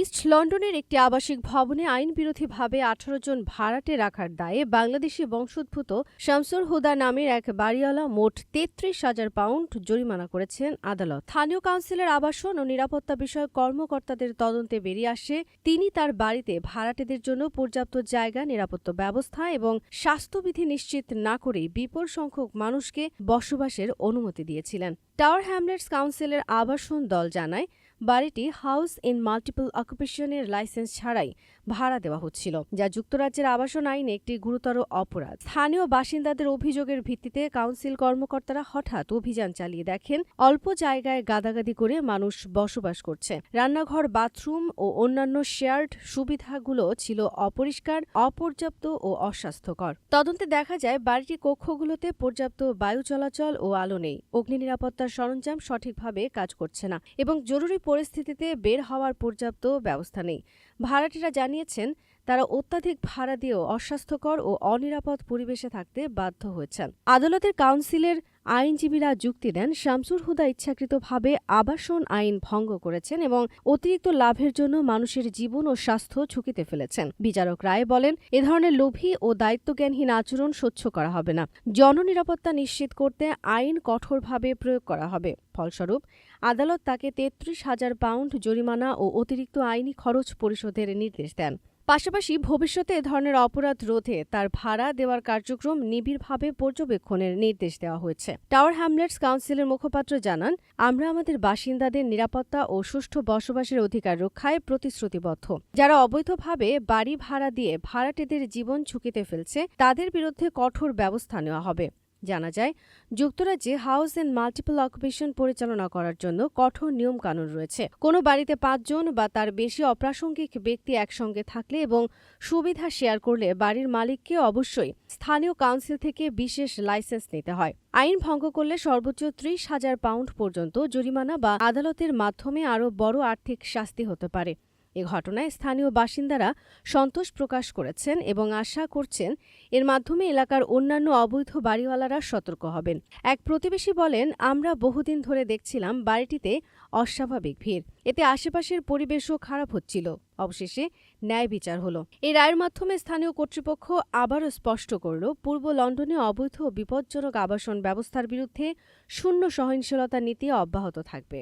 East লন্ডনের একটি আবাসিক ভবনে আইন বিরোধীভাবে আঠারো জন ভাড়াটে রাখার দায়ে বাংলাদেশি বংশোদ্ভূত শামসুর হুদা নামের এক বাড়িওয়ালা মোট তেত্রিশ হাজার পাউন্ড জরিমানা করেছেন আদালত। স্থানীয় কাউন্সিলের আবাসন ও নিরাপত্তা বিষয়ক কর্মকর্তাদের তদন্তে বেরিয়ে আসে তিনি তার বাড়িতে ভাড়াটেদের জন্য পর্যাপ্ত জায়গা, নিরাপত্তা ব্যবস্থা এবং স্বাস্থ্যবিধি নিশ্চিত না করেই বিপুল সংখ্যক মানুষকে বসবাসের অনুমতি দিয়েছিলেন। টাওয়ার হ্যামলেটস কাউন্সিলের আবাসন দল জানায় বাড়িটি হাউস ইন মাল্টিপল অকুপেশনের লাইসেন্স ছাড়াই ভাড়া দেওয়া হচ্ছিল, যা যুক্তরাজ্যের আবাসন আইনে একটি গুরুতর অপরাধ। স্থানীয় বাসিন্দাদের অভিযোগের ভিত্তিতে কাউন্সিল কর্মকর্তারা হঠাৎ অভিযান চালিয়ে দেখেন, অল্প জায়গায় গাদাগাদি করে মানুষ বসবাস করছে। রান্নাঘর, বাথরুম ও অন্যান্য শেয়ার্ড সুবিধাগুলো ছিল অপরিষ্কার, অপর্যাপ্ত ও অস্বাস্থ্যকর। তদন্তে দেখা যায় বাড়িটির কক্ষগুলোতে পর্যাপ্ত বায়ু চলাচল ও আলো নেই। অগ্নি নিরাপত্তার সরঞ্জাম সঠিকভাবে কাজ করছে না এবং জরুরি পরিস্থিতিতে বের হওয়ার পর্যাপ্ত ব্যবস্থা নেই। ভাড়াটিরা জানিয়েছেন, তারা অত্যাধিক ভাড়া দিয়েও অস্বাস্থ্যকর ও অনিরাপদ পরিবেশে থাকতে বাধ্য হয়েছেন। আদালতের কাউন্সিলের আইনজীবীরা যুক্তি দেন, শামসুর হুদা ইচ্ছাকৃতভাবে আবাসন আইন ভঙ্গ করেছেন এবং অতিরিক্ত লাভের জন্য মানুষের জীবন ও স্বাস্থ্য ঝুঁকিতে ফেলেছেন। বিচারক রায় বলেন, এ ধরনের লোভী ও দায়িত্বজ্ঞানহীন আচরণ সহ্য করা হবে না। জননিরাপত্তা নিশ্চিত করতে আইন কঠোরভাবে প্রয়োগ করা হবে। ফলস্বরূপ, আদালত তাকে তেত্রিশ হাজার পাউন্ড জরিমানা ও অতিরিক্ত আইনি খরচ পরিশোধের নির্দেশ দেন। পাশাপাশি ভবিষ্যতে এ ধরনের অপরাধ রোধে তার ভাড়া দেওয়ার কার্যক্রম নিবিড়ভাবে পর্যবেক্ষণের নির্দেশ দেওয়া হয়েছে। টাওয়ার হ্যামলেটস কাউন্সিলের মুখপাত্র জানান, আমরা আমাদের বাসিন্দাদের নিরাপত্তা ও সুষ্ঠু বসবাসের অধিকার রক্ষায় প্রতিশ্রুতিবদ্ধ। যারা অবৈধভাবে বাড়ি ভাড়া দিয়ে ভাড়াটেদের জীবন ঝুঁকিতে ফেলছে, তাদের বিরুদ্ধে কঠোর ব্যবস্থা নেওয়া হবে। জানা যায়, যুক্তরাজ্যে হাউস অ্যান্ড মাল্টিপল অকুপেশন পরিচালনা করার জন্য কঠোর নিয়মকানুন রয়েছে। কোনো বাড়িতে পাঁচজন বা তার বেশি অপ্রাসঙ্গিক ব্যক্তি একসঙ্গে থাকলে এবং সুবিধা শেয়ার করলে বাড়ির মালিককে অবশ্যই স্থানীয় কাউন্সিল থেকে বিশেষ লাইসেন্স নিতে হয়। আইন ভঙ্গ করলে সর্বোচ্চ ত্রিশ হাজার পাউন্ড পর্যন্ত জরিমানা বা আদালতের মাধ্যমে আরও বড় আর্থিক শাস্তি হতে পারে। এ ঘটনায় স্থানীয় বাসিন্দারা সন্তোষ প্রকাশ করেছেন এবং আশা করছেন এর মাধ্যমে এলাকার অন্যান্য অবৈধ বাড়িওয়ালারা সতর্ক হবেন। এক প্রতিবেশী বলেন, আমরা বহুদিন ধরে দেখছিলাম বাড়িটিতে অস্বাভাবিক ভিড়। এতে আশেপাশের পরিবেশও খারাপ হচ্ছিল। অবশেষে ন্যায় বিচার হলো। এই রায়ের মাধ্যমে স্থানীয় কর্তৃপক্ষ আবারও স্পষ্ট করল, পূর্ব লন্ডনে অবৈধ ও বিপজ্জনক আবাসন ব্যবস্থার বিরুদ্ধে শূন্য সহিংসলতা নীতি অব্যাহত থাকবে।